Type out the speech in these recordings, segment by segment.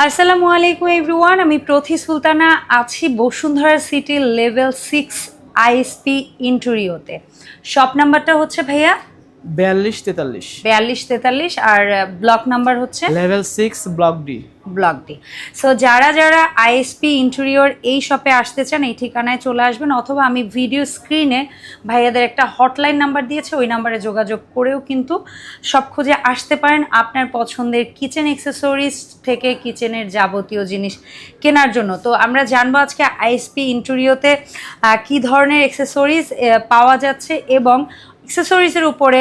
আসসালামু আলাইকুম এভরিওয়ান, আমি প্রথি সুলতানা, আছি Bashundhara city level six ISP ইন্টেরিওতে shop নাম্বারটা হচ্ছে ভাইয়া বিয়াল্লিশ তেতাল্লিশ। বিয়াল্লিশ তেতাল্লিশ আর ব্লক নাম্বার হচ্ছে? Level six block D block D so যারা যারা আইএসপি ইন্টেরিয়র এই শপে আসতে চান এই ঠিকানায় চলে আসবেন অথবা আমি ভিডিও স্ক্রিনে ভাইয়াদের একটা হটলাইন নাম্বার দিয়েছে ওই নাম্বারে যোগাযোগ করেও কিন্তু সব খুঁজে আসতে পারেন। আপনার পছন্দের কিচেন অ্যাক্সেসরিজ থেকে কিচেনের যাবতীয় জিনিস কেনার জন্য। তো আমরা জানব আজকে আইএসপি ইন্টেরিয়তে কী ধরনের অ্যাক্সেসরিজ পাওয়া যাচ্ছে এবং অ্যাক্সেসরিজের উপরে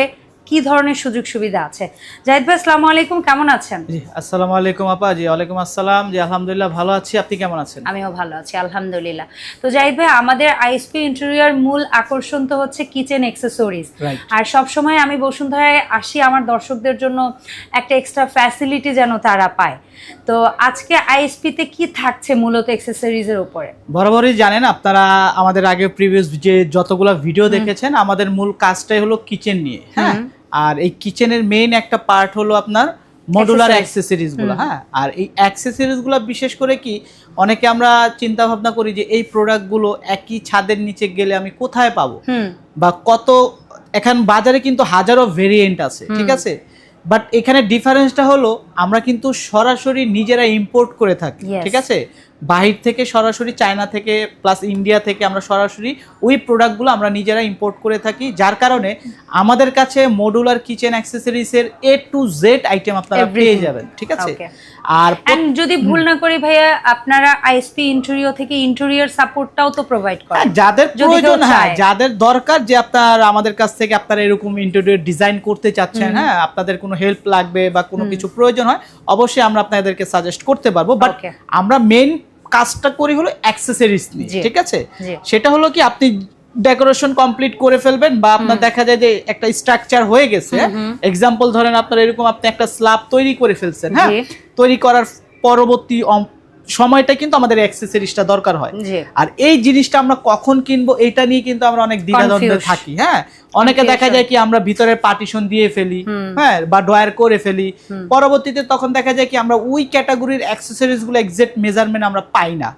কি ধরনের সুযোগ সুবিধা আছে? জাহিদ ভাই আসসালামু আলাইকুম কেমন আছেন? জি আসসালামু আলাইকুম আপা জি ওয়ালাইকুম আসসালাম। জি আলহামদুলিল্লাহ ভালো আছি। আপনি কেমন আছেন? আমিও ভালো আছি আলহামদুলিল্লাহ। তো জাহিদ ভাই আমাদের আইএসপি ইন্টেরিয়র মূল আকর্ষণ তো হচ্ছে কিচেন অ্যাক্সেসরিজ আর সব সময় আমি বসুন্ধরায় আসি আমার দর্শকদের জন্য একটা এক্সট্রা ফ্যাসিলিটি যেন তারা পায়। তো আজকে আইএসপিতে কি থাকছে মূলত অ্যাক্সেসরিজের উপরে? বরাবরই জানেন আপনারা আমাদের আগে প্রিভিয়াস যে যতগুলো ভিডিও দেখেছেন আমাদের মূল কাজটাই হলো কিচেন নিয়ে হ্যাঁ। আর এই কিচেনের মেইন একটা পার্ট হলো আপনার মডুলার Accessories। অ্যাক্সেসরিজগুলো হ্যাঁ? আর এই অ্যাক্সেসরিজগুলো বিশেষ করে কি অনেকে আমরা চিন্তা ভাবনা করি যে এই প্রোডাক্টগুলো একই ছাদের নিচে গেলে আমি কোথায় পাবো? বা কত এখন বাজারে কিন্তু হাজারো ভেরিয়েন্ট আছে ঠিক আছে? বাট এখানে ডিফারেন্সটা হলো আমরা কিন্তু সরাসরি নিজেরা ইম্পোর্ট করে থাকি ঠিক আছে? বাহির থেকে সরাসরি চায়না থেকে প্লাস ইন্ডিয়া থেকে আমরা সরাসরি ওই প্রোডাক্টগুলো আমরা নিজেরা ইম্পোর্ট করে থাকি যার কারণে আমাদের কাছে মডুলার কিচেন অ্যাক্সেসরিজের এ টু জেড আইটেম আপনারা পেয়ে যাবেন ঠিক আছে? আর যদি ভুল না করি ভাইয়া আপনারা আইএসপি ইন্টেরিয়র থেকে ইন্টেরিয়র সাপোর্টটাও তো প্রোভাইড হ্যাঁ, করেন যাদের যদি প্রয়োজন হ্যাঁ যাদের দরকার যে আপনার আমাদের কাছ থেকে আপনারা এরকম ইন্টেরিয়র ডিজাইন করতে চাচ্ছেন হ্যাঁ আপনাদের কোনো হেল্প লাগবে বা কোনো কিছু প্রয়োজন হয় অবশ্যই আমরা আপনাদেরকে সাজেস্ট করতে পারব। বাট আমরা মেইন কাজটা করি হলো অ্যাক্সেসরিজ নিয়ে ঠিক আছে? সেটা হলো কি আপনি ডেকোরেশন কমপ্লিট করে ফেলবেন বা আপনার দেখা যায় যে একটা স্ট্রাকচার হয়ে গেছে এক্সাম্পল ধরেন আপনার এরকম আপনি একটা স্ল্যাব তৈরি করে ফেলছেন হ্যাঁ? তৈরি করার পরবর্তী সময়টা কিন্তু আমাদের অ্যাক্সেসরিজটা দরকার হয়। আর এই জিনিসটা আমরা কখন কিনবো এটা নিয়ে কিন্তু আমরা অনেক দ্বিধাদ্বন্দ্বে. থাকি হ্যাঁ? অনেকে দেখা যায় কি আমরা ভিতরে পার্টিশন দিয়ে ফেলি হ্যাঁ? বা ডয়ার করে ফেলি। পরবর্তীতে তখন দেখা যায় কি আমরা ওই ক্যাটাগরির অ্যাক্সেসরিজগুলো এক্সাক্ট মেজারমেন্ট আমরা পাই না।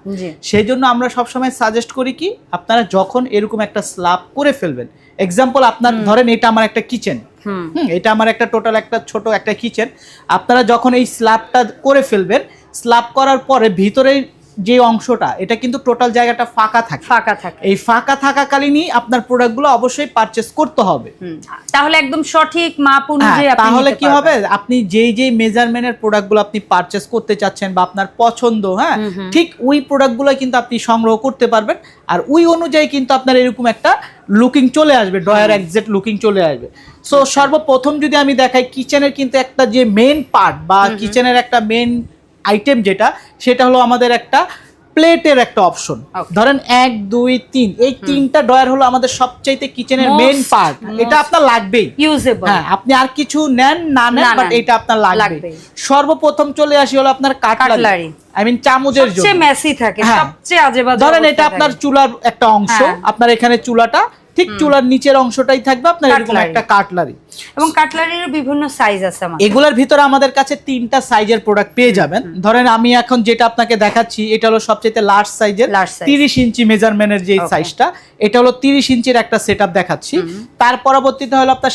সেই জন্য আমরা সবসময় সাজেস্ট করি কি আপনারা যখন এরকম একটা স্ল্যাব করে ফেলবেন এক্সাম্পল আপনার ধরেন এটা আমার একটা কিচেন হুম। এটা আমার একটা টোটাল একটা ছোট একটা কিচেন আপনারা যখন এই স্ল্যাবটা করে ফেলবেন স্ল্যাব করার পরে ভিতরের যে অংশটা এটা কিন্তু টোটাল জায়গাটা ফাঁকা থাকে। ফাঁকা থাকে। এই ফাঁকা থাকাকালীনই আপনার প্রোডাক্টগুলো অবশ্যই পারচেস করতে হবে। তাহলে একদম সঠিক মাপ হ্যাঁ, অনুযায়ী আপনি তাহলে কি হবে। আপনি যেই যেই মেজারমেন্টের প্রোডাক্টগুলো আপনি পারচেস করতে চাচ্ছেন বা আপনার পছন্দ হ্যাঁ। ঠিক ওই প্রোডাক্টগুলো কিন্তু আপনি সংগ্রহ করতে পারবেন। আর ওই অনুযায়ী কিন্তু আপনার এরকম একটা লুকিং চলে আসবে ড্রয়ার একজ্যাক্ট লুকিং চলে আসবে। সো সর্বপ্রথম যদি আমি দেখাই কিচেনের কিন্তু একটা যে মেন পার্ট বা কিচেনের একটা মেন আইটেম যেটা সেটা হলো আমাদের একটা প্লেটের একটা অপশন ধরেন এক দুই তিন। এই তিনটা ডয়ার হলো আমাদের সবচাইতে কিচেনের মেন পার্ট এটা আপনার লাগবেই। হ্যাঁ আপনি আর কিছু নেন না নেন বাট এটা আপনার লাগবে সর্বপ্রথম চলে আসি হলো আপনার কাটলারি। আই মিন চামচের সবচেয়ে মেসি থাকে হ্যাঁ। সবচেয়ে ধরেন এটা আপনার চুলার একটা অংশ। হ্যাঁ। আপনার এখানে চুলাটা ঠিক চুলার নিচের অংশটাই থাকবে আপনার এরকম একটা কাটলারি। এবং কাটলারির বিভিন্ন সাইজ আছে আমাদের। এগুলোর ভিতরে আমাদের কাছে তিনটা সাইজের প্রোডাক্ট পেয়ে যাবেন। ধরেন আমি এখন যেটা আপনাকে দেখাচ্ছি এটা হলো সবচেয়ে লার্জ সাইজের। তিরিশ ইঞ্চি মেজারমেন্টের যে সাইজটা এটা হলো তিরিশ ইঞ্চির একটা সেট দেখাচ্ছি। তার পরবর্তীতে হলো আপনার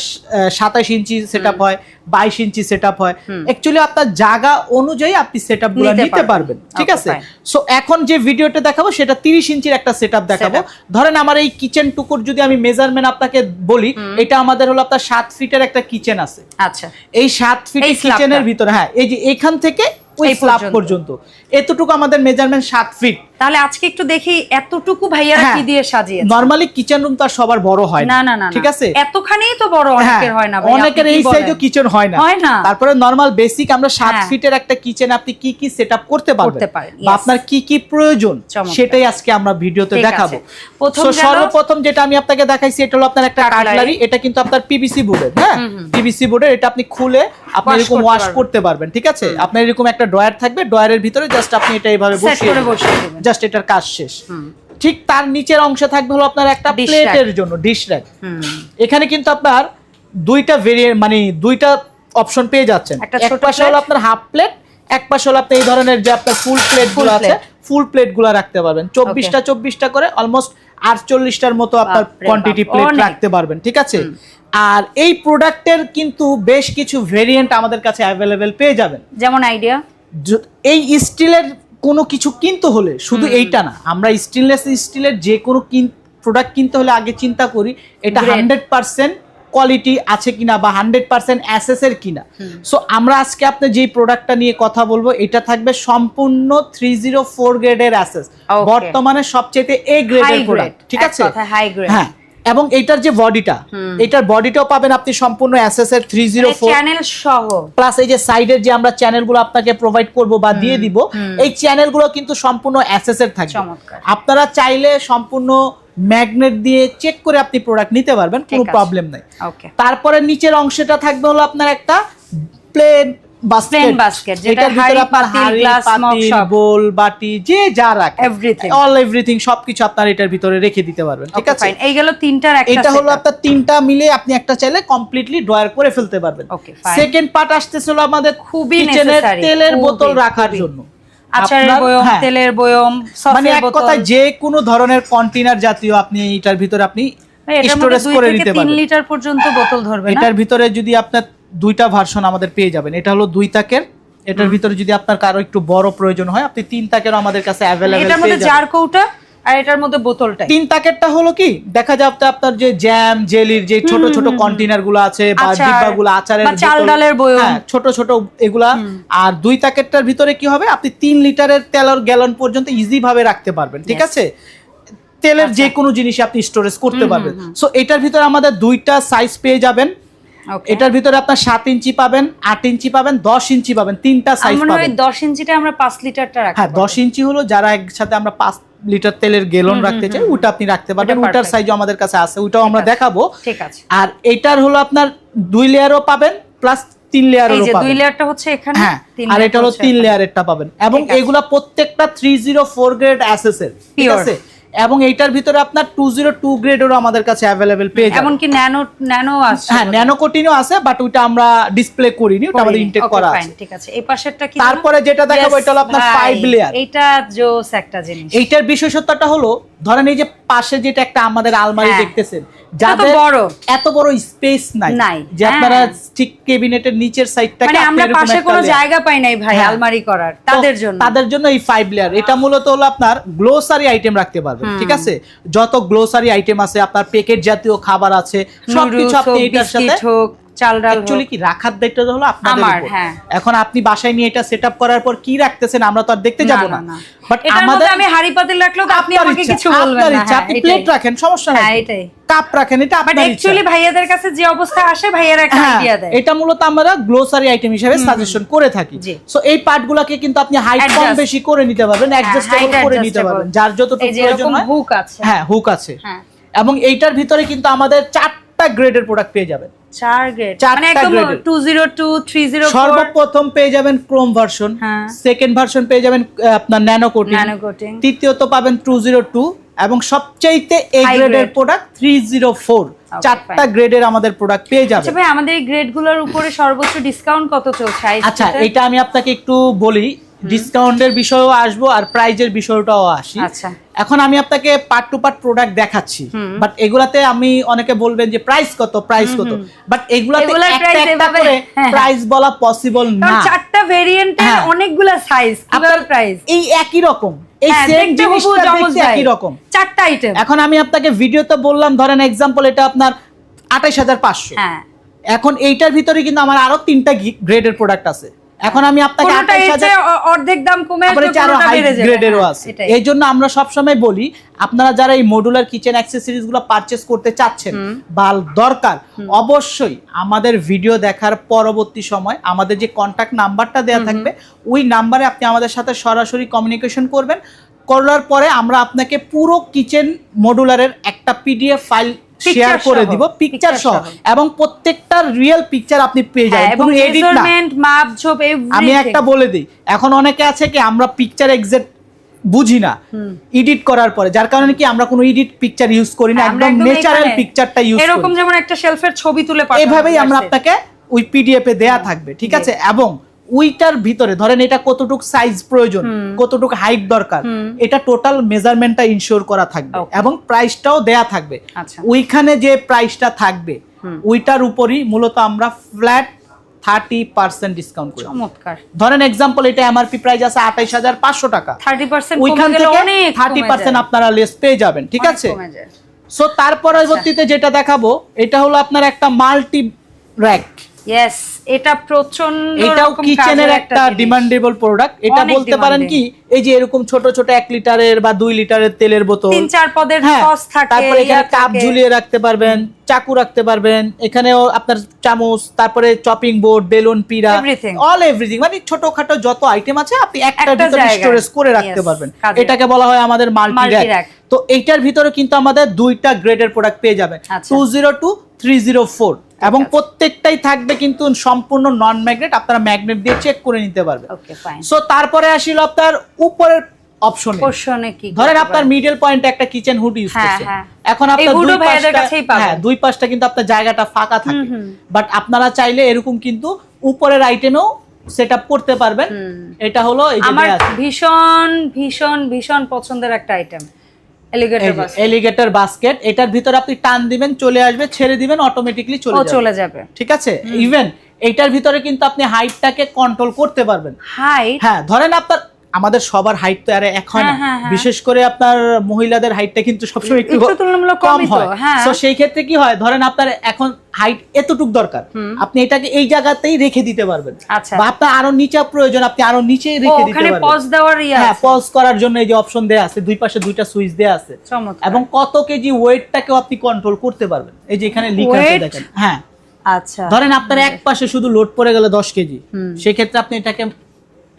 সাতাশ ইঞ্চি সেট হয় বাইশ ইঞ্চি সেট হয়। অ্যাকচুয়ালি আপনার জায়গা অনুযায়ী আপনি সেট নিতে পারবেন। পারবেন। ঠিক আছে? সো এখন যে ভিডিওটা দেখাবো সেটা তিরিশ ইঞ্চির একটা সেট দেখাবো। ধরেন আমার এই কিচেন টুকুর যদি আমি মেজারমেন্ট আপনাকে বলি এটা আমাদের হলো আপনার সাত ফিটের একটা কিচেন আছে আচ্ছা এই সাত ফিট। কিচেনের ভিতরে হ্যাঁ এই যে এখান থেকে ওই স্ল্যাব। পর্যন্ত এতটুকু আমাদের মেজারমেন্ট সাত ফিট তাহলে আজকে একটু দেখি এতটুকু ভাইয়ারা হ্যাঁ। কি দিয়ে সাজিয়েছে। নরমালি কিচেন রুম তো সবার বড় হয় না না না ঠিক আছে? এতখানেই তো বড় হ্যাঁ, অনেকের হয় না অনেকের এই সাইজও কিচেন হয় না। হয় না। তারপরে নরমাল বেসিক আমরা সাত হ্যাঁ। ফিটের একটা কিচেন আপনি কি কি সেটআপ করতে পারবেন? করতে পারেন, বা আপনার কি কি প্রয়োজন সেটাই আজকে আমরা ভিডিওতে দেখাবো। প্রথম সর্বপ্রথম যেটা আমি আপনাকে দেখাইছি এটা হলো আপনার একটা। কাটলারি। এটা কিন্তু আপনার পিভিসি বোর্ডের হ্যাঁ? পিভিসি বোর্ডের এটা আপনি খুলে আপনি এরকম ওয়াশ করতে পারবেন ঠিক আছে? আপনার এরকম একটা ড্রয়ার থাকবে ড্রয়ারের ভিতরে জাস্ট আপনি এটা এইভাবে বসিয়ে। জাস্ট এটার কাজ শেষ। ঠিক তার নিচের অংশে থাকবে হলো আপনার একটা প্লেটের জন্য ডিশ র্যাক এখানে কিন্তু আপনার দুইটা ভেরিয়েন্ট মানে দুইটা অপশন পেয়ে যাচ্ছেন। এক পাশে হলো আপনার হাফ প্লেট এক পাশে হলো আপনি এই ধরনের যে আপনার ফুল প্লেটগুলো আছে ফুল প্লেটগুলো রাখতে পারবেন। চব্বিশটা চব্বিশটা করে অলমোস্ট আটচল্লিশটার মতো আপনার কোয়ান্টিটি প্লেট রাখতে পারবেন ঠিক আছে? আর এই প্রোডাক্টের কিন্তু বেশ কিছু ভেরিয়েন্ট আমাদের কাছে অ্যাভেলেবেল পেয়ে যাবেন। যেমন আইডিয়া এই স্টিলের কোনো কিছু কিনতে হলে শুধু এইটা না আমরা স্টেনলেস স্টিলের যে কোনো প্রোডাক্ট কিনতে হলে আগে চিন্তা করি এটা হান্ড্রেড পার্সেন্ট কোয়ালিটি আছে কিনা বা হান্ড্রেড পার্সেন্ট অ্যাসেস এর কিনা। সো আমরা আজকে আপনি যেই প্রোডাক্টটা নিয়ে কথা বলব এটা থাকবে সম্পূর্ণ থ্রি জিরো ফোর গ্রেডের অ্যাসেস. বর্তমানে সবচেয়ে এ গ্রেডের প্রোডাক্ট ঠিক আছে? হ্যাঁ। এবং এটার যে বডিটা এটার বডিটাও পাবেন আপনি সম্পূর্ণ অ্যাসেস এর থ্রি জিরো চ্যানেল সহ। প্লাস এই যে সাইডের যে আমরা চ্যানেলগুলো আপনাকে প্রোভাইড করব বা দিয়ে দিব এই চ্যানেলগুলো কিন্তু সম্পূর্ণ অ্যাসেসের থাকবে। আপনারা চাইলে সম্পূর্ণ ম্যাগনেট দিয়ে চেক করে আপনি প্রোডাক্ট নিতে পারবেন কোনো প্রবলেম নাই। ওকে তারপরে নিচের অংশটা থাকবে হলো আপনার একটা প্লেন বাস্কেট basket, যেটা আপনার হাঁড়ি পাতিল। বোল বাটি যে যা রাখে Everything. অল এভরিথিং সবকিছু আপনার এটার ভিতরে রেখে দিতে পারবেন ঠিক আছে? ফাইন এই গেল তিনটার একটা এটা হলো আপনার তিনটা মিলে আপনি একটা চাইলে কমপ্লিটলি ড্রয়ার করে ফেলতে পারবেন। Fine. সেকেন্ড পার্ট আসতেছিল আমাদের খুবই কিচেনের তেলের বোতল রাখার জন্য। আচারের বয়ম হ্যাঁ, তেলের বয়ম মানে এক বোতল। যে কোনো ধরনের কন্টেনার জাতীয় আপনি এটার ভিতরে আপনি স্টোরেজ করে নিতে লিটার পর্যন্ত বোতল ধরবে এটার ভিতরে যদি আপনার দুইটা ভার্সন আমাদের পেয়ে যাবেন। এটা হলো দুই তাকের। এটার ভিতরে যদি আপনার কারও একটু বড় প্রয়োজন হয় আপনি তিন তাকেরও আমাদের কাছে অ্যাভেলেবেল এটার মধ্যে জার কৌটা আর এটার মধ্যে বোতলটা তিন প্যাকেটটা হলো কি? দেখা যাচ্ছে আপনার যে জ্যাম জেলির যে ছোট ছোট কন্টেনারগুলো আছে বা ডিব্বাগুলো আচারের বা চাল ডালের বয়ম। হ্যাঁ, ছোট ছোট এগুলা। আর দুই প্যাকেটটার ভিতরে কি হবে? আপনি তিন লিটারের তেলের গ্যালন পর্যন্ত ইজি ভাবে রাখতে পারবেন ঠিক আছে? তেলের আচ্ছা। যে কোনো জিনিস আপনি স্টোরেজ করতে পারবেন। সো এটার ভিতরে আমাদের দুইটা সাইজ পেয়ে যাবেন. এটার ভিতরে আপনার সাত ইঞ্চি পাবেন আট ইঞ্চি পাবেন দশ ইঞ্চি পাবেন তিনটা সাইজ পাবেন। দশ ইঞ্চিটা আমরা পাঁচ লিটারটা রাখতে হ্যাঁ দশ ইঞ্চি হলো যারা একসাথে আমরা পাঁচ লিটার তেলের গেলন রাখতে চাই ওটা আপনি রাখতে পারবেন ওটার। সাইজও আমাদের কাছে আছে ওটাও আমরা দেখাবো। ঠিক আছে। আর এটার হলো আপনার দুই লেয়ারও পাবেন প্লাস তিন লেয়ারেরও যে দুই লেয়ারটা হচ্ছে এখানে হ্যাঁ আর এটা হলো তিন লেয়ারেরটা পাবেন। এবং এগুলা প্রত্যেকটা থ্রি জিরো ফোর গ্রেড অ্যাসেসের ঠিক আছে? এবং এইটার ভিতরে আপনার টু জিরো টু গ্রেডেরও আমাদের কাছে অ্যাভেলেবেল পেয়ে যাবেন। এমনকি ন্যানো ন্যানো আছে হ্যাঁ ন্যানো কোটিনও আছে বাট ওইটা আমরা ডিসপ্লে করিনি ওটা আমাদের ইনটেক করা আছে। ঠিক আছে। এই পাশেরটা কি তারপরে যেটা দেখাবো এটা হলো আপনার ফাইভ লেয়ার এটা জোস একটা জিনিস। এইটার বিশেষত্বটা হলো ধরেন এই যে পাশে যেটা একটা আমাদের আলমারি হ্যাঁ। দেখতেছেন যাদের বড়। এত বড় স্পেস নাই নাই, যে আপনারা হ্যাঁ। ঠিক কেবিনেটের নিচের সাইডটা মানে আমরা পাশে কোনো জায়গা পাই নাই ভাই হ্যাঁ। আলমারি করার তাদের জন্য তাদের জন্য এই ফাইভ লেয়ার এটা মূলত হলো আপনার গ্লোসারি আইটেম রাখতে পারবেন ঠিক আছে যত গ্লোসারি আইটেম আছে আপনার প্যাকেট জাতীয় খাবার আছে সবকিছু আপনি এটার সাথে চাল ডাল অ্যাকচুয়ালি কি রাখার দায়িত্ব হলো আপনাদের উপর। হ্যাঁ। এখন আপনি বাসায় নিয়ে এটা সেটআপ করার পর কি রাখতেছেন আমরা তো আর দেখতে যাব না। বাট আমাদের আমি হাড়ি পাতিল রাখলেও তো আপনি আমাকে কিছু বলবেন না। হ্যাঁ, আপনি প্লেট রাখেন সমস্যা নাই। হ্যাঁ এটাই। কাপ রাখেন এটা বাট অ্যাকচুয়ালি ভাইয়াদের কাছে যে অবস্থা আসে ভাইয়ারা একটা আইডিয়া দেয়। এটা মূলত আমরা গ্লোসারি আইটেম হিসেবে সাজেশন করে থাকি। সো এই পার্টগুলোকে কিন্তু আপনি হাইট কম বেশি করে নিতে পারবেন অ্যাডজাস্টেবল করে নিতে পারবেন। যার যতটুকু প্রয়োজন হয়। হুক আছে। হ্যাঁ হুক আছে। এবং এইটার ভিতরে কিন্তু আমাদের চারটা গ্রেডের প্রোডাক্ট পেয়ে যাবেন। চার গ্রেড মানে একদম 202 304 সর্বপ্রথম পেয়ে যাবেন ক্রোম ভার্সন। সেকেন্ড ভার্সন পেয়ে যাবেন আপনার ন্যানো কোটিং ন্যানো কোটিং তৃতীয়ত পাবেন এবং সবচাইতে এ গ্রেডের প্রোডাক্ট থ্রি জিরো ফোর চারটা গ্রেডের আমাদের প্রোডাক্ট পেয়ে যাবেন। আচ্ছা ভাই আমাদের এই গ্রেডগুলোর উপরে সর্বোচ্চ ডিসকাউন্ট কত চলছে? আচ্ছা এটা আমি আপনাকে একটু বলি। ডিসকাউন্টের বিষয়েও আসব আর প্রাইজের বিষয়টাও আসি। আচ্ছা। এখন আমি আপনাকে পার্ট টু পার্ট প্রোডাক্ট দেখাচ্ছি। বাট এগুলাতে আমি অনেকে বলবেন যে প্রাইস কত প্রাইস কত? বাট এগুলাতে একটা করে হ্যাঁ। প্রাইস বলা পসিবল না। চারটা ভেরিয়েন্টের হ্যাঁ। অনেকগুলা সাইজ আপনার প্রাইস এই একই রকম। এই হ্যাঁ সেম জিনিসটা দেখতে একই রকম। চারটা আইটেম এখন আমি আপনাকে ভিডিওতে বললাম ধরেন এক্সাম্পল এটা আপনার আঠাইশ হাজার পাঁচশো। হ্যাঁ। এখন এইটার ভিতরে কিন্তু আমার আরও তিনটা গ্রেডের প্রোডাক্ট আছে। এখন আমি আপনাকে অর্ধেক দাম কমে গ্রেডেরও হ্যাঁ, আছে। এই জন্য আমরা সবসময় বলি আপনারা যারা এই মডুলার কিচেন অ্যাক্সেসরিজগুলো পারচেস করতে চাচ্ছেন বা দরকার অবশ্যই আমাদের ভিডিও দেখার পরবর্তী সময় আমাদের যে কন্ট্যাক্ট নাম্বারটা দেওয়া থাকবে ওই নাম্বারে আপনি আমাদের সাথে সরাসরি কমিউনিকেশন করবেন। করার পরে আমরা আপনাকে পুরো কিচেন মডুলারের একটা পিডিএফ ফাইল শেয়ার করে দিব পিকচার সহ। এবং প্রত্যেকটার রিয়েল পিকচার আপনি পেয়ে হ্যাঁ, যাবেন কোনো এডিট না। মাপ ঝোপ। আমি একটা বলে দিই এখন অনেকে আছে কি আমরা পিকচার এক্সাক্ট বুঝি না। এডিট করার পরে যার কারণে কি আমরা কোনো এডিট পিকচার ইউজ করি না হ্যাঁ, একদম ন্যাচারাল পিকচারটা ইউজ এরকম যেমন একটা শেলফের ছবি তুলে পাঠানো এভাবেই আমরা আপনাকে ওই পিডিএফ এ দেয়া থাকবে ঠিক আছে? এবং উইটার ভিতরে ধরেন এটা কতটুক সাইজ প্রয়োজন। কতটুক হাইট দরকার এটা টোটাল মেজারমেন্টটা ইনশিওর করা থাকবে এবং প্রাইসটাও দেয়া থাকবে। আচ্ছা। ওইখানে যে প্রাইসটা থাকবে। ওইটার উপরই মূলত আমরা ফ্ল্যাট থার্টি পার্সেন্ট ডিসকাউন্ট করি। চমৎকার। ধরেন এক্সাম্পল এটা এমআরপি প্রাইস আছে আঠাইশ হাজার পাঁচশো টাকা। থার্টি পার্সেন্ট ওইখান থেকে থার্টি পার্সেন্ট আপনারা লেস পেয়ে যাবেন ঠিক আছে? সো তার পরবর্তীতে যেটা দেখাবো এটা হলো আপনার একটা মাল্টি র্যাক ইয়েস এটা প্রচণ্ড এটাও কিচেনের একটা ডিমান্ডেবল প্রোডাক্ট এটা বলতে পারেন কি এই যে এরকম ছোট ছোট 1 লিটারের বা দুই লিটারের তেলের বোতল। তিন চার পদের হ্যাঁ, সস থাকে তারপরে এখানে কাপ ঝুলিয়ে রাখতে পারবেন চাকু রাখতে পারবেন এখানেও আপনার চামচ তারপরে চপিং বোর্ড বেলুন পিড়া অল এভরিথিং মানে ছোটখাটো যত আইটেম আছে আপনি একটা ভিতরে স্টোরেজ করে রাখতে পারবেন। এটাকে বলা হয় আমাদের মাল্টি র‍্যাক তো এইটার ভিতরে কিন্তু আমাদের দুইটা গ্রেডের প্রোডাক্ট পেয়ে যাবেন। আচ্ছা। 202 304 এবং প্রত্যেকটাই থাকবে কিন্তু সম্পূর্ণ নন ম্যাগনেট আপনারা ম্যাগনেট দিয়ে চেক করে নিতে পারবেন। সো তারপরে আসিল আপনার উপরের অপশনে পোর্শনে কি ধরেন আপনার মিডল পয়েন্ট একটা কিচেন হুড ইউজ হ্যাঁ, করছেন হ্যাঁ। এখন আপনার দুই পাশটা হ্যাঁ দুই পাশটা কিন্তু আপনার জায়গাটা ফাঁকা থাকে। বাট আপনারা চাইলে এরকম কিন্তু উপরের আইটেমেও সেট আপ করতে পারবেন। এটা হলো আমার ভীষণ ভীষণ ভীষণ পছন্দের একটা আইটেম এলিগেটর বাস্কেট এটার ভিতরে আপনি টান দিবেন চলে আসবে ছেড়ে দিবেন অটোমেটিকলি চলে যাবে। চলে যাবে। ঠিক আছে? ইভেন এটার ভিতরে কিন্তু আপনি হাইটটাকে কন্ট্রোল করতে পারবেন। হাইট হ্যাঁ ধরেন আপনার আমাদের সবার হাইট তো আর এক হয় না। হ্যাঁ, হ্যাঁ। বিশেষ করে আপনার মহিলাদের হাইটটা কিন্তু সবসময় একটু কম হয়। তো সেই ক্ষেত্রে কি হয়? ধরেন আপনার এখন হাইট এতটুক দরকার। আপনি এটাকে এই জায়গাতেই রেখে দিতে পারবেন। আচ্ছা। বা আপনার আরও নিচে প্রয়োজন আপনি আরও নিচে রেখে দিতে পারবেন। পজ দেওয়ার ইয়ে হ্যাঁ। পজ করার জন্য এই যে অপশন দেয়া আছে দুই পাশে দুইটা সুইচ দেয়া আছে। এবং কত কেজি ওয়েটটাকেও আপনি কন্ট্রোল করতে পারবেন। এই যে এখানে লিখা আছে দেখেন। হ্যাঁ। আচ্ছা। ধরেন আপনার এক পাশে শুধু লোড পড়ে গেল দশ কেজি। হুম। সেক্ষেত্রে আপনি এটাকে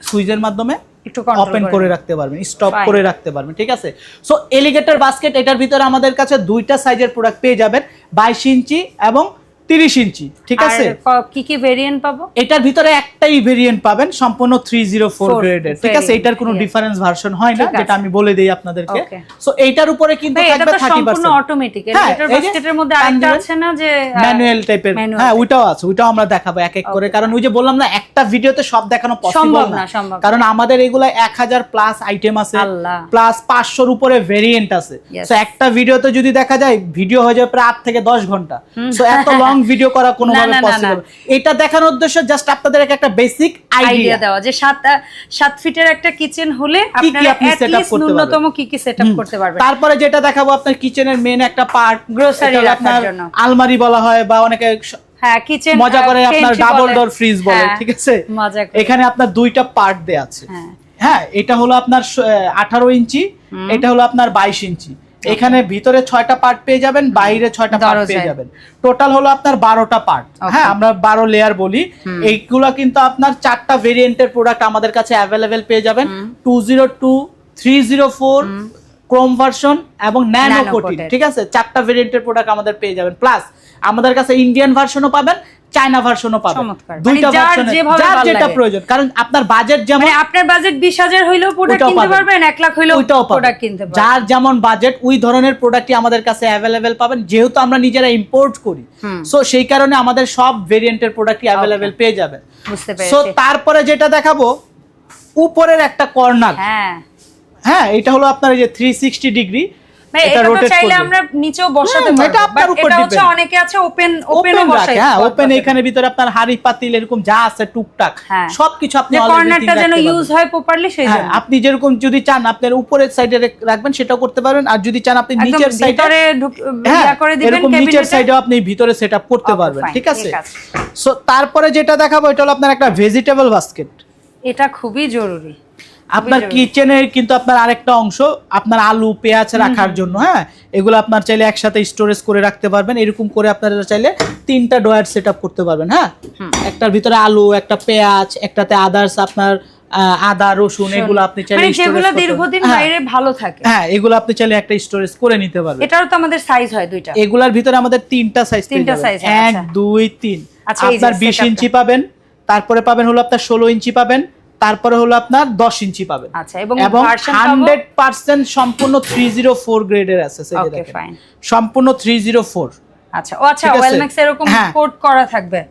সুইচের মাধ্যমে একটু ওপেন করে রাখতে পারবেন স্টপ করে রাখতে পারবেন ঠিক আছে? সো এলিগেটর বাস্কেট এটার ভিতরে আমাদের কাছে দুইটা সাইজের প্রোডাক্ট পেয়ে যাবেন বাইশ ইঞ্চি এবং তিরিশ ইঞ্চি ঠিক আছে? কি কি ভেরিয়েন্ট পাবো? এটার ভিতরে একটাই ভেরিয়েন্ট পাবেন সম্পূর্ণ থ্রি জিরো ফোর Four গ্রেডের ঠিক আছে? এটার কোনো ডিফারেন্স ভার্সন হয় না যেটা আমি বলে দিই আপনাদেরকে। সো এইটার উপরে কিন্তু থাকবে তো থার্টি সম্পূর্ণ অটোমেটিক এলিগেটর বাস্কেটের মধ্যে আরেকটা আছে না যে ম্যানুয়াল টাইপের হ্যাঁ। ওইটাও আছে ওইটাও আমরা দেখাবো এক এক করে। কারণ ওই যে বললাম না একটা ভিডিওতে সব দেখানো পসিবল সম্ভব না। কারণ আমাদের এগুলা এক হাজার প্লাস আইটেম আছে। প্লাস পাঁচশোর উপরে ভেরিয়েন্ট আছে. সো একটা ভিডিওতে যদি দেখা যায় ভিডিও হয়ে যাবে প্রায় আট থেকে দশ ঘণ্টা। সো এত লং ভিডিও করা কোনোভাবে না, না, না, পসিবল এটা দেখানোর উদ্দেশ্য জাস্ট আপনাদের একটা বেসিক আইডিয়া দেওয়া যে সাত আহ, সাত ফিটের একটা কিচেন হলে আপনারা? ন্যূনতম কি কি সেটআপ করতে পারবেন। তারপরে যেটা দেখাবো আপনার কিচেনের মেন একটা পার্ট Grocery রাখার জন্য। আলমারি বলা হয় বা অনেকে হ্যাঁ কিচেন মজা করে আপনার ডাবল ডোর ফ্রিজ বলে ঠিক আছে? হ্যাঁ। এখানে আপনার দুইটা পার্ট দেয়া আছে। হ্যাঁ। হ্যাঁ এটা হলো আপনার আঠারো ইঞ্চি এটা হলো আপনার বাইশ ইঞ্চি। এখানে ভিতরে ছয়টা পার্ট পেয়ে যাবেন বাইরে ছয়টা পার্ট। পেয়ে যাবেন। টোটাল হলো আপনার বারোটা পার্ট হ্যাঁ আমরা বারো লেয়ার বলি। এইগুলো কিন্তু আপনার চারটা ভেরিয়েন্টের প্রোডাক্ট আমাদের কাছে অ্যাভেলেবেল পেয়ে যাবেন। Two zero two three zero four chrome version এবং ন্যানো কোটি ঠিক আছে? চারটা ভেরিয়েন্টের প্রোডাক্ট আমাদের পেয়ে যাবেন। প্লাস আমাদের কাছে ইন্ডিয়ান ভার্সনও পাবেন চায়না ভার্সনও পাবেন দুইটা মানে ভার্সনে যেভাবে যার যেটা প্রয়োজন। কারণ আপনার বাজেট যেমন মানে আপনার বাজেট বিশ হাজার হইলেও প্রোডাক্ট কিনতে পারবেন এক লাখ হইলেও প্রোডাক্ট কিনতে পারবেন। যার যেমন বাজেট ওই ধরনের প্রোডাক্টই আমাদের কাছে অ্যাভেলেবেল পাবেন। যেহেতু আমরা নিজেরা ইম্পোর্ট করি। সো সেই কারণে আমাদের সব ভেরিয়েন্টের প্রোডাক্টই অ্যাভেলেবেল পেয়ে যাবেন। বুঝতে সো তারপরে যেটা দেখাবো উপরের একটা কর্নার হ্যাঁ। হ্যাঁ এটা হলো আপনার এই যে থ্রি সিক্সটি ডিগ্রি ভাই এটা তো চাইলে আমরা নিচেও বসাতে পারব এটা আপনার উপর এটা হচ্ছে অনেকে আছে ওপেন ওপেন ওপেনও বসাই হ্যাঁ ওপেন এখানে ভিতরে আপনার হাড়ি পাতিল এরকম যা আছে টুকটাক। সবকিছু আপনি যে কর্নারটা যেন ইউজ হয় প্রপারলি সেই জন্য। আপনি যেরকম যদি চান আপনার উপরের সাইডে রাখবেন সেটাও করতে পারবেন। আর যদি চান আপনি নিচের সাইডে ভিতরে হ্যাঁ ইয়া করে দিবেন এরকম নিচের সাইডেও আপনি ভিতরে সেটআপ করতে পারবেন ঠিক আছে? ঠিক আছে। সো তারপরে যেটা দেখাবো এটা হলো আপনার একটা ভেজিটেবল বাস্কেট এটা খুবই জরুরি। আপনার। কিচেনের কিন্তু আপনার আরেকটা অংশ আপনার আলু পেঁয়াজ রাখার জন্য হ্যাঁ? এগুলো আপনার চাইলে একসাথে স্টোরেজ করে রাখতে পারবেন। এরকম করে আপনারা চাইলে তিনটা ডয়ার সেট করতে পারবেন হ্যাঁ? একটার ভিতরে আলু একটা পেঁয়াজ একটাতে আদার্স আপনার আদা রসুন এগুলো আপনি চাইলে মানে যেগুলো দীর্ঘদিন হ্যাঁ, বাইরে ভালো থাকে। হ্যাঁ এগুলো আপনি চাইলে একটা স্টোরেজ করে নিতে পারবেন। এটারও তো আমাদের সাইজ হয় দুইটা। এগুলার ভিতরে আমাদের তিনটা সাইজ তিনটা size, এক আচ্ছা। দুই তিন। আচ্ছা, আপনার বিশ ইঞ্চি পাবেন তারপরে পাবেন হলো আপনার ষোলো ইঞ্চি পাবেন তারপরে হলো আপনার দশ ইঞ্চি পাবেন। আচ্ছা এবং হান্ড্রেড পার্সেন্ট সম্পূর্ণ থ্রি জিরো ফোর গ্রেডের আছে। সম্পূর্ণ থ্রি জিরো ফোর আচ্ছা ও আচ্ছা ওয়েলম্যাক্স এরকম। কোড করা থাকবে।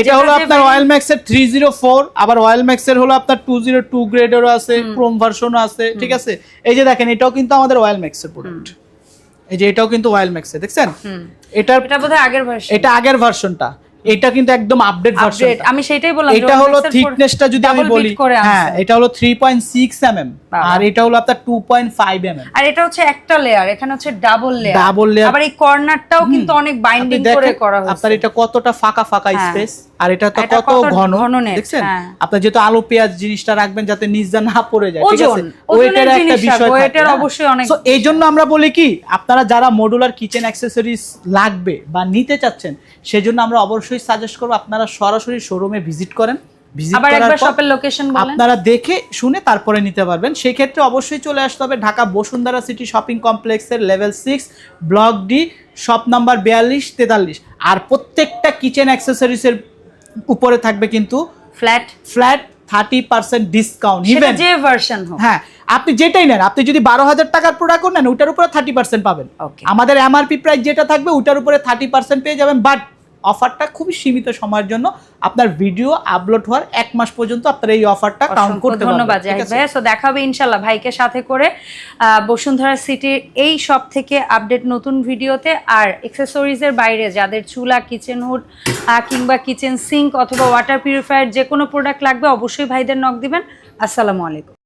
এটা হলো আপনার অয়েল ম্যাক্সের থ্রি জিরো ফোর আবার অয়েল ম্যাক্সের হলো আপনার টু জিরো টু গ্রেডেরও আছে ক্রোম ভার্সনও আছে ঠিক আছে? এই যে দেখেন এটাও কিন্তু আমাদের অয়েল ম্যাক্সের প্রোডাক্ট এই যে এটাও কিন্তু অয়েল ম্যাক্সের দেখছেন? হুম। এটার এটা বোধহয় আগের ভার্সন এটা আগের ভার্সনটা এটা কিন্তু একদম আপডেট ভার্সন আমি সেটাই বললাম এটা হলো থিকনেসটা যদি আমি বলি হ্যাঁ এটা হলো 3.6 mm আর এটা হলো আপনার 2.5 mm আর এটা হচ্ছে একটা লেয়ার এখানে হচ্ছে ডাবল লেয়ার Double layer। আবার এই কর্নারটাও কিন্তু অনেক বাইন্ডিং করে করা আপনার এটা কতটা ফাঁকা ফাঁকা হ্যাঁ। স্পেস আর এটা তো কত ঘন দেখছেন? হ্যাঁ। আপনার যেহেতু আলু পেঁয়াজ জিনিসটা রাখবেন যাতে নিচ দিয়ে না পড়ে যায় ঠিক আছে? একটা বিষয় হ্যাঁ। অবশ্যই অনেক- So, এই জন্য আমরা বলি কি আপনারা যারা মডুলার কিচেন অ্যাক্সেসরিজ লাগবে বা নিতে চাচ্ছেন সেজন্য আমরা অবশ্যই সাজেস্ট করব আপনারা সরাসরি শোরুমে ভিজিট করেন আপনারা দেখে শুনে তারপরে নিতে পারবেন। সেই ক্ষেত্রে অবশ্যই চলে আসতে হবে ঢাকা বসুন্ধরা সিটি শপিং কমপ্লেক্সের level six block D shop number বিয়াল্লিশ তেতাল্লিশ। আর প্রত্যেকটা কিচেন অ্যাক্সেসরিজের উপরে থাকবে কিন্তু flat flat thirty percent discount even যে ভার্সন হ্যাঁ আপনি যেটাই নেন আপনি যদি বারো হাজার টাকার প্রোডাক্ট নেন ওটার উপরে থার্টি পার্সেন্ট পাবেন. আমাদের এমআরপি প্রাইস যেটা থাকবে ওটার উপরে থার্টি পার্সেন্ট পেয়ে যাবেন বাট অফারটা খুবই সীমিত সময়ের জন্য আপনার ভিডিও আপলোড হওয়ার এক মাস পর্যন্ত আপনার এই অফারটা কাউন্ট করতে ধন্যবাদ জাহিদ? ভাইয়া। সো দেখা হবে ইনশাল্লাহ ভাইকে সাথে করে আহ, বসুন্ধরা সিটির এই সব থেকে আপডেট নতুন ভিডিওতে আর এক্সেসরিজের বাইরে যাদের চুলা কিচেন হুড কিংবা কিচেন সিঙ্ক অথবা ওয়াটার পিউরিফায়ার যে কোনো প্রোডাক্ট লাগবে অবশ্যই ভাইদের নক দিবেন। আসসালামু আলাইকুম।